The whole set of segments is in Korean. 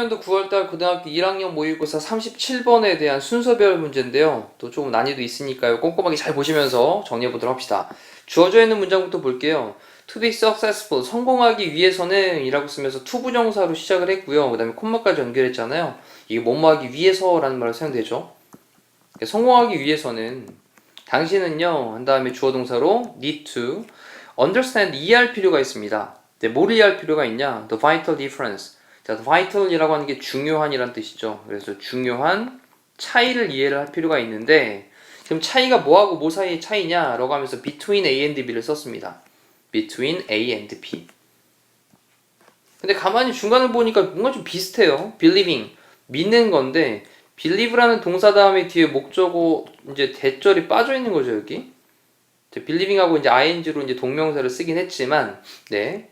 년도 9월달 고등학교 1학년 모의고사 37번에 대한 순서별 문제인데요. 또 조금 난이도 있으니까요. 꼼꼼하게 잘 보시면서 정리해 보도록 합시다. 주어져 있는 문장부터 볼게요. To be successful, 성공하기 위해서는 이라고 쓰면서 투부정사로 시작을 했고요. 그 다음에 콤마까지 연결했잖아요. 이게 뭐뭐 하기 위해서라는 말로 사용되죠. 성공하기 위해서는 당신은요 한 다음에 주어 동사로 need to understand 이해할 필요가 있습니다. 네, 뭘 이해할 필요가 있냐? The vital difference. 자, the vital이라고 하는 게 중요한이란 뜻이죠. 그래서 중요한 차이를 이해를 할 필요가 있는데 그럼 차이가 뭐하고 뭐 사이의 차이냐라고 하면서 between A and B를 썼습니다. between A and B. 근데 가만히 중간을 보니까 뭔가 좀 비슷해요. believing 믿는 건데 believe라는 동사 다음에 뒤에 목적어 이제 대절이 빠져 있는 거죠 여기. believing하고 이제 ing로 이제 동명사를 쓰긴 했지만 네.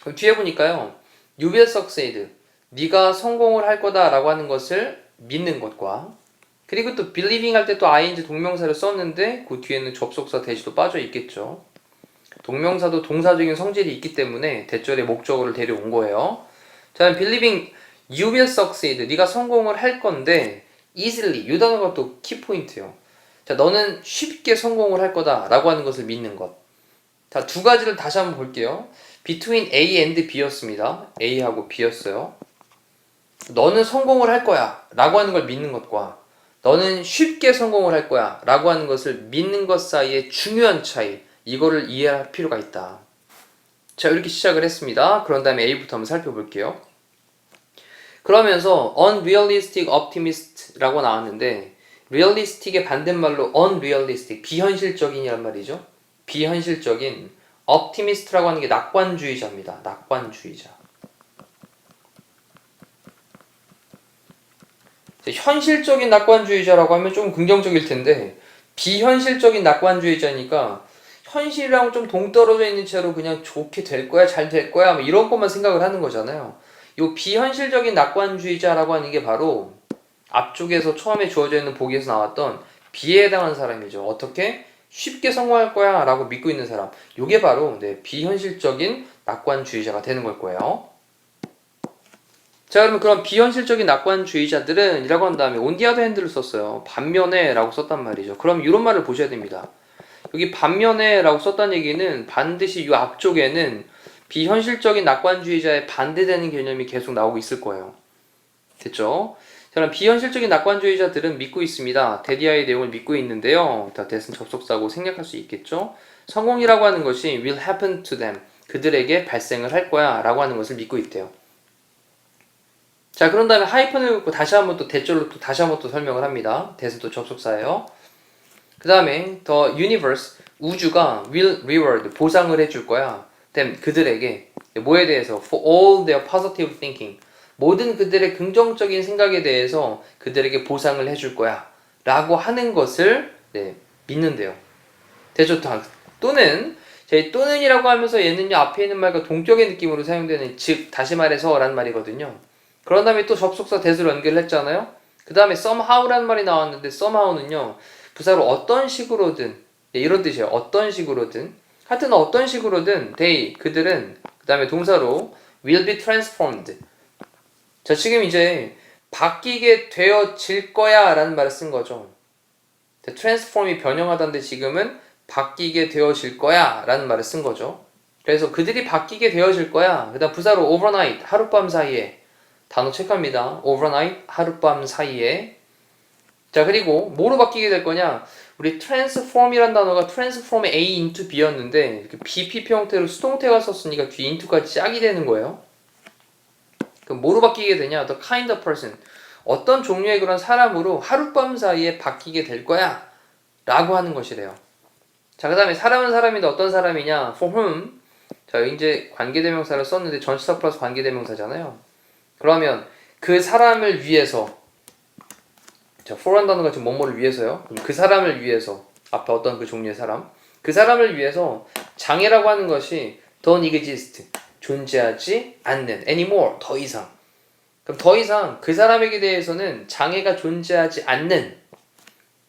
그럼 뒤에 보니까요. You will succeed. 네가 성공을 할 거다라고 하는 것을 믿는 것과 그리고 또 believing 할 때 또 ing 동명사를 썼는데 그 뒤에는 접속사 대시도 빠져 있겠죠. 동명사도 동사적인 성질이 있기 때문에 대절의 목적어를 데려온 거예요. 자, believing you will succeed. 네가 성공을 할 건데 easily 이 단어가 또 키포인트예요. 자, 너는 쉽게 성공을 할 거다라고 하는 것을 믿는 것. 자, 두 가지를 다시 한번 볼게요. between A and B였습니다. A하고 B였어요. 너는 성공을 할 거야 라고 하는 걸 믿는 것과 너는 쉽게 성공을 할 거야 라고 하는 것을 믿는 것 사이의 중요한 차이 이거를 이해할 필요가 있다. 자 이렇게 시작을 했습니다. 그런 다음에 A부터 한번 살펴볼게요. 그러면서 unrealistic optimist라고 나왔는데 realistic의 반대말로 unrealistic 비현실적인이란 말이죠. 비현실적인 optimist라고 하는 게 낙관주의자입니다. 낙관주의자. 현실적인 낙관주의자라고 하면 좀 긍정적일 텐데 비현실적인 낙관주의자니까 현실이랑 좀 동떨어져 있는 채로 그냥 좋게 될 거야, 잘 될 거야, 뭐 이런 것만 생각을 하는 거잖아요. 이 비현실적인 낙관주의자라고 하는 게 바로 앞쪽에서 처음에 주어져 있는 보기에서 나왔던 비에 해당하는 사람이죠. 어떻게? 쉽게 성공할 거야 라고 믿고 있는 사람. 이게 바로 네, 비현실적인 낙관주의자가 되는 걸 거예요. 자, 그러면 그런 비현실적인 낙관주의자들은 이라고 한 다음에 온디아드 핸드를 썼어요. 반면에 라고 썼단 말이죠. 그럼 이런 말을 보셔야 됩니다. 여기 반면에 라고 썼다는 얘기는 반드시 이 앞쪽에는 비현실적인 낙관주의자에 반대되는 개념이 계속 나오고 있을 거예요. 됐죠? 그럼 비현실적인 낙관주의자들은 믿고 있습니다. 데디아의 내용을 믿고 있는데요. 다 대신 접속사고 생략할 수 있겠죠. 성공이라고 하는 것이 will happen to them. 그들에게 발생을 할 거야 라고 하는 것을 믿고 있대요. 자, 그런 다음에 하이픈을 긋고 다시 한번 또 대절로 또 다시 한번 또 설명을 합니다. 대신 또 접속사예요. 그 다음에 the universe, 우주가 will reward, 보상을 해줄 거야. Them, 그들에게. 뭐에 대해서? for all their positive thinking. 모든 그들의 긍정적인 생각에 대해서 그들에게 보상을 해줄 거야. 라고 하는 것을 네, 믿는데요. 대조탕. 또는, 제 또는이라고 하면서 얘는요, 앞에 있는 말과 동격의 느낌으로 사용되는, 즉, 다시 말해서 라는 말이거든요. 그런 다음에 또 접속사 대수로 연결을 했잖아요. 그 다음에 somehow라는 말이 나왔는데, somehow는요, 부사로 어떤 식으로든, 네, 이런 뜻이에요. 어떤 식으로든. 하여튼 어떤 식으로든, they, 그들은, 그 다음에 동사로 will be transformed. 자, 지금 이제 바뀌게 되어질 거야 라는 말을 쓴 거죠. 트랜스폼이 변형하다는데 지금은 바뀌게 되어질 거야 라는 말을 쓴 거죠. 그래서 그들이 바뀌게 되어질 거야. 그 다음 부사로 overnight, 하룻밤 사이에. 단어 체크합니다. overnight, 하룻밤 사이에. 자, 그리고 뭐로 바뀌게 될 거냐? 우리 transform이란 단어가 transform의 A into B였는데 이렇게 BPP 형태로 수동태가 썼으니까 뒤 into까지 짝이 되는 거예요. 그럼 뭐로 바뀌게 되냐? The kind of person. 어떤 종류의 그런 사람으로 하룻밤 사이에 바뀌게 될 거야. 라고 하는 것이래요. 자, 그 다음에 사람은 사람인데 어떤 사람이냐? For whom. 자, 이제 관계대명사를 썼는데 전치사 플러스 관계대명사잖아요. 그러면 그 사람을 위해서. 자, 단어가 지금 뭐뭐를 위해서요. 그럼 그 사람을 위해서. 앞에 어떤 그 종류의 사람. 그 사람을 위해서 장애라고 하는 것이 don't exist. 존재하지 않는 anymore 더 이상 그럼 더 이상 그 사람에게 대해서는 장애가 존재하지 않는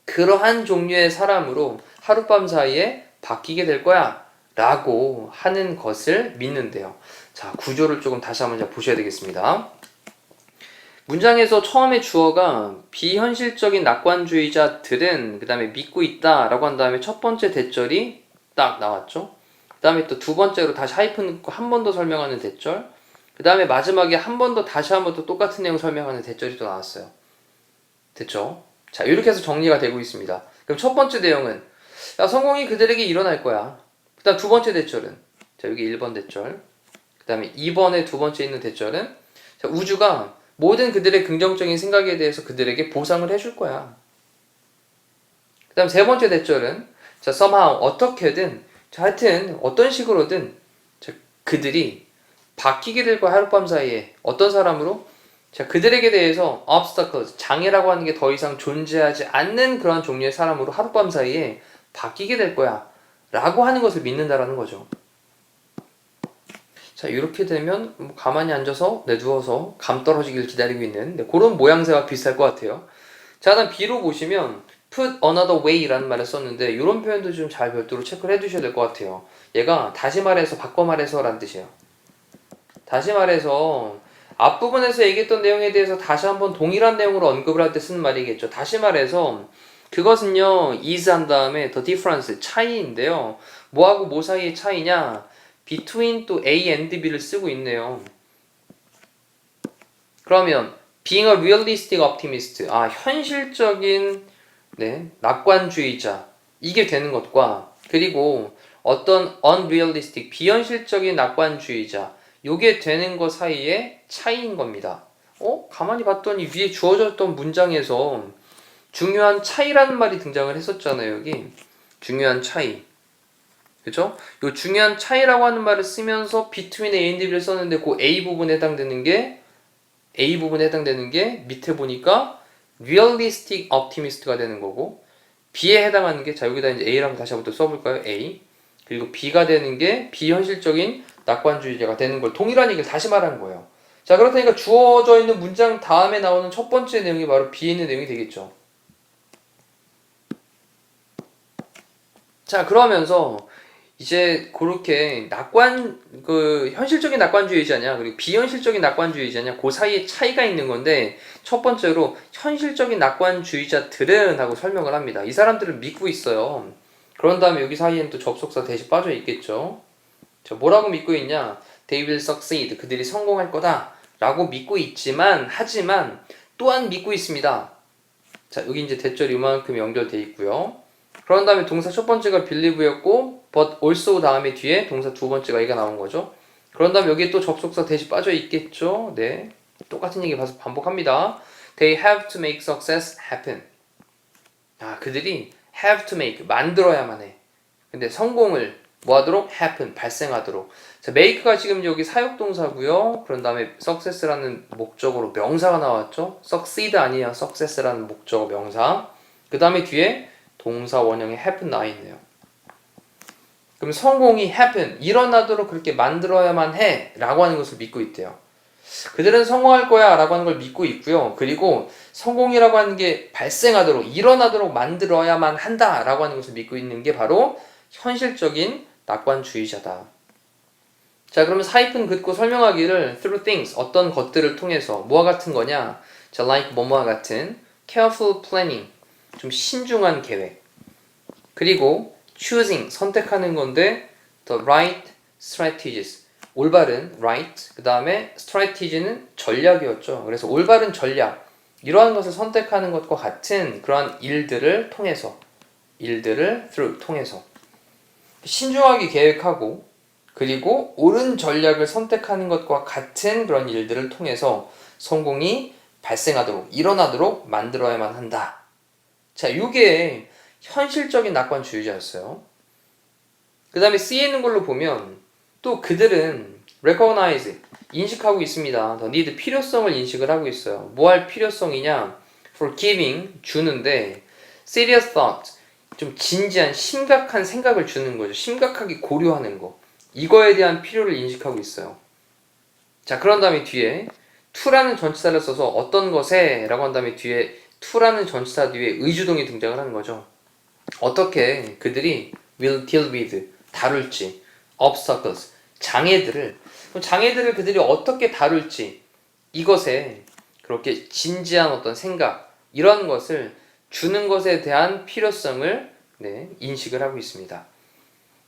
그러한 종류의 사람으로 하룻밤 사이에 바뀌게 될 거야. 라고 하는 것을 믿는데요. 자, 구조를 조금 다시 한번 잘 보셔야 되겠습니다. 문장에서 처음에 주어가 비현실적인 낙관주의자들은 그 다음에 믿고 있다 라고 한 다음에 첫 번째 대절이 딱 나왔죠. 그 다음에 또 두 번째로 다시 하이픈 한 번 더 설명하는 대절. 그 다음에 마지막에 한 번 더 다시 한번더 똑같은 내용 설명하는 대절이 또 나왔어요. 됐죠? 자, 이렇게 해서 정리가 되고 있습니다. 그럼 첫 번째 내용은 야, 성공이 그들에게 일어날 거야. 그 다음 두 번째 대절은 자, 여기 1번 대절. 그 다음에 2번에 두 번째 있는 대절은 자, 우주가 모든 그들의 긍정적인 생각에 대해서 그들에게 보상을 해줄 거야. 그 다음 세 번째 대절은 자, somehow 어떻게든 자, 하여튼 어떤 식으로든 자, 그들이 될 거야 하룻밤 사이에 어떤 사람으로 자, 그들에게 대해서 obstacles, 장애라고 하는 게 더 이상 존재하지 않는 그런 종류의 사람으로 하룻밤 사이에 바뀌게 될 거야. 라고 하는 것을 믿는다라는 거죠. 자, 이렇게 되면 뭐 가만히 앉아서 내 누워서 감 떨어지길 기다리고 있는 네, 그런 모양새와 비슷할 것 같아요. 자, 다음 B로 보시면 put another way라는 말을 썼는데 이런 표현도 좀 잘 별도로 체크를 해 두셔야 될 것 같아요. 얘가 다시 말해서 바꿔 말해서 라는 뜻이에요. 다시 말해서 앞부분에서 얘기했던 내용에 대해서 다시 한번 동일한 내용으로 언급을 할 때 쓰는 말이겠죠. 다시 말해서 그것은요, is 한 다음에 the difference, 차이인데요. 뭐하고 뭐 사이의 차이냐? Between 또 A and B를 쓰고 있네요. 그러면 being a realistic optimist, 아, 현실적인 네, 낙관주의자 이게 되는 것과 그리고 어떤 unrealistic, 비현실적인 낙관주의자 요게 되는 것 사이의 차이인 겁니다. 어? 가만히 봤더니 위에 주어졌던 문장에서 중요한 차이라는 말이 등장을 했었잖아요, 여기. 중요한 차이. 그죠? 요 중요한 차이라고 하는 말을 쓰면서 between A and B를 썼는데 그 A 부분에 해당되는 게 A 부분에 해당되는 게 밑에 보니까 realistic optimist가 되는 거고 B에 해당하는 게 자 여기다 이제 A랑 다시 한번 또 써볼까요? A 그리고 B가 되는 게 비현실적인 낙관주의자가 되는 걸 동일한 얘기를 다시 말한 거예요. 자 그렇다니까 주어져 있는 문장 다음에 나오는 첫 번째 내용이 바로 B에 있는 내용이 되겠죠. 자 그러면서 이제 그렇게 낙관 그 현실적인 낙관주의자냐 그리고 비현실적인 낙관주의자냐 그 사이에 차이가 있는 건데 첫 번째로 현실적인 낙관주의자들은 하고 설명을 합니다. 이 사람들은 믿고 있어요. 그런 다음에 여기 사이에는 또 접속사 대신 빠져 있겠죠. 자, 뭐라고 믿고 있냐? They will succeed. 그들이 성공할 거다. 라고 믿고 있지만, 하지만, 또한 믿고 있습니다. 자, 여기 이제 대절이 이만큼 연결돼 있고요. 그런 다음에 동사 첫 번째가 believe였고, but also 다음에 뒤에 동사 두 번째가 이가 나온 거죠. 그런 다음에 여기에 또 접속사 대신 빠져 있겠죠. 네. 똑같은 얘기 봐서 반복합니다. They have to make success happen. 아, 그들이 have to make, 만들어야만 해. 근데 성공을 뭐 하도록? happen, 발생하도록. 자, make가 지금 여기 사역 동사고요. 그런 다음에 success라는 목적으로 명사가 나왔죠. succeed 아니야. success라는 목적어 명사. 그 다음에 뒤에 동사 원형에 happen 나와 있네요. 그럼 성공이 happen, 일어나도록 그렇게 만들어야만 해. 라고 하는 것을 믿고 있대요. 그들은 성공할 거야. 라고 하는 걸 믿고 있고요. 그리고 성공이라고 하는 게 발생하도록, 일어나도록 만들어야만 한다. 라고 하는 것을 믿고 있는 게 바로 현실적인 낙관주의자다. 자, 그러면 사입은 긋고 설명하기를 through things, 어떤 것들을 통해서 뭐와 같은 거냐? 자, like 뭐뭐와 같은 careful planning, 좀 신중한 계획. 그리고 choosing, 선택하는 건데 the right strategies, 올바른 right, 그 다음에 strategy는 전략이었죠. 그래서 올바른 전략, 이러한 것을 선택하는 것과 같은 그러한 일들을 통해서, 일들을 through, 통해서. 신중하게 계획하고 그리고 옳은 전략을 선택하는 것과 같은 그런 일들을 통해서 성공이 발생하도록 일어나도록 만들어야만 한다. 자, 이게 현실적인 낙관주의자였어요. 그 다음에 있는 걸로 보면 또 그들은 recognize 인식하고 있습니다. 더 need 필요성을 인식을 하고 있어요. 뭐 할 필요성이냐? for giving 주는데 serious thought 좀 진지한 심각한 생각을 주는 거죠. 심각하게 고려하는 거. 이거에 대한 필요를 인식하고 있어요. 자, 그런 다음에 뒤에 to라는 전치사를 써서 어떤 것에 라고 한 다음에 뒤에 to라는 전치사 뒤에 의주동이 등장을 하는 거죠. 어떻게 그들이 will deal with 다룰지 obstacles 장애들을 장애들을 그들이 어떻게 다룰지 이것에 그렇게 진지한 어떤 생각 이런 것을 주는 것에 대한 필요성을 네, 인식을 하고 있습니다.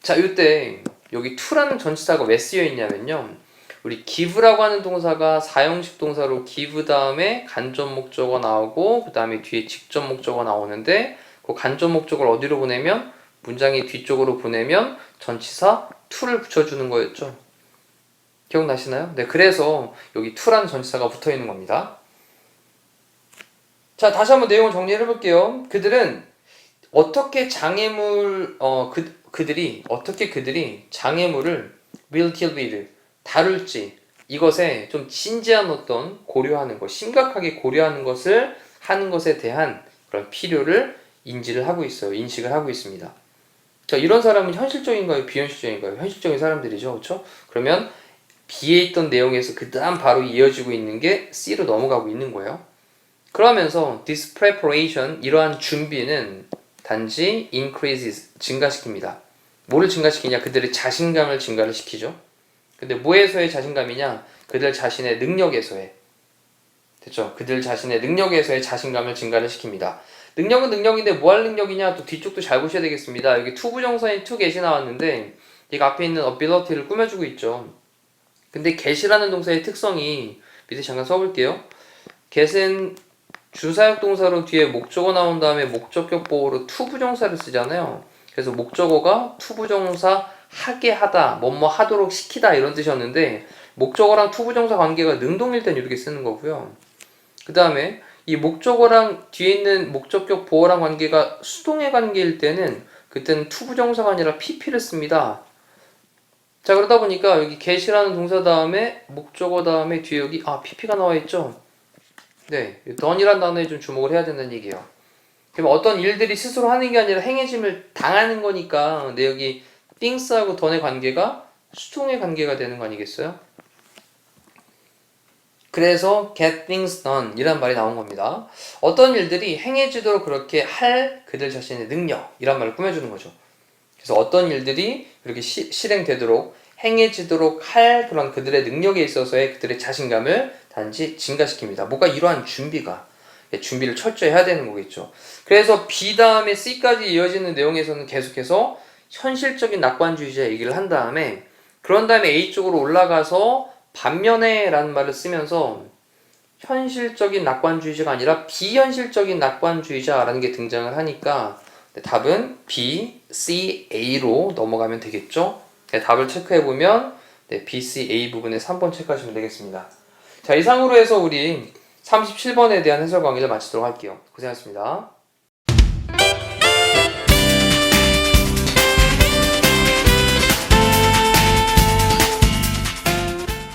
자, 이때 여기 to라는 전치사가 왜 쓰여 있냐면요. 우리 give라고 하는 동사가 사용식 동사로 give 다음에 간접 목적어 나오고 그 다음에 뒤에 직접 목적어 나오는데 그 간접 목적을 어디로 보내면 문장의 뒤쪽으로 보내면 전치사 to를 붙여주는 거였죠. 기억나시나요? 네, 그래서 여기 to라는 전치사가 붙어 있는 겁니다. 자, 다시 한번 내용을 정리해 볼게요. 그들은 어떻게 장애물 어 그, 그들이 어떻게 그들이 장애물을 will deal with 다룰지 이것에 좀 진지한 어떤 고려하는 것, 심각하게 고려하는 것을 하는 것에 대한 그런 필요를 인지를 하고 있어요. 인식을 하고 있습니다. 자, 이런 사람은 현실적인가요? 비현실적인가요? 현실적인 사람들이죠. 그렇죠? 그러면 B에 있던 내용에서 그 다음 바로 이어지고 있는 게 C로 넘어가고 있는 거예요. 그러면서 this preparation 이러한 준비는 단지 increases 증가시킵니다. 뭐를 증가시키냐? 그들의 자신감을 증가를 시키죠. 근데 뭐에서의 자신감이냐? 그들 자신의 능력에서의 됐죠? 그들 자신의 능력에서의 자신감을 증가를 시킵니다. 능력은 능력인데 뭐 할 능력이냐? 또 뒤쪽도 잘 보셔야 되겠습니다. 여기 투부정사인 to get이 나왔는데 이거 앞에 있는 ability를 꾸며주고 있죠. 근데 get이라는 동사의 특성이 밑에 잠깐 써볼게요. get은 주사역 동사로 뒤에 목적어 나온 다음에 목적격 보호로 투 부정사를 쓰잖아요. 그래서 목적어가 투부정사 하게 하다, 뭐뭐 하도록 시키다 이런 뜻이었는데 목적어랑 투부정사 관계가 능동일 땐 이렇게 쓰는 거고요. 그 다음에 이 목적어랑 뒤에 있는 목적격 보호랑 관계가 수동의 관계일 때는 그때는 투부정사가 아니라 pp를 씁니다. 자 그러다 보니까 여기 get이라는 동사 다음에 목적어 다음에 뒤에 여기 아 pp가 나와 있죠. 네, done이라는 단어에 좀 주목을 해야 된다는 얘기예요. 그럼 어떤 일들이 스스로 하는 게 아니라 행해짐을 당하는 거니까 근데 여기 things하고 done의 관계가 수동의 관계가 되는 거 아니겠어요? 그래서 get things done 이란 말이 나온 겁니다. 어떤 일들이 행해지도록 그렇게 할 그들 자신의 능력 이란 말을 꾸며주는 거죠. 그래서 어떤 일들이 그렇게 시, 실행되도록 행해지도록 할 그런 그들의 능력에 있어서의 그들의 자신감을 단지 증가시킵니다. 뭔가 이러한 준비가 예, 준비를 철저히 해야 되는 거겠죠. 그래서 B 다음에 C까지 이어지는 내용에서는 계속해서 현실적인 낙관주의자 얘기를 한 다음에 그런 다음에 A 쪽으로 올라가서 반면에 라는 말을 쓰면서 현실적인 낙관주의자가 아니라 비현실적인 낙관주의자라는 게 등장을 하니까 네, 답은 B, C, A로 넘어가면 되겠죠. 네, 답을 체크해 보면 네, B, C, A 부분에 3번 체크하시면 되겠습니다. 자 이상으로 해서 우리 37번에 대한 해설 강의를 마치도록 할게요. 고생하셨습니다.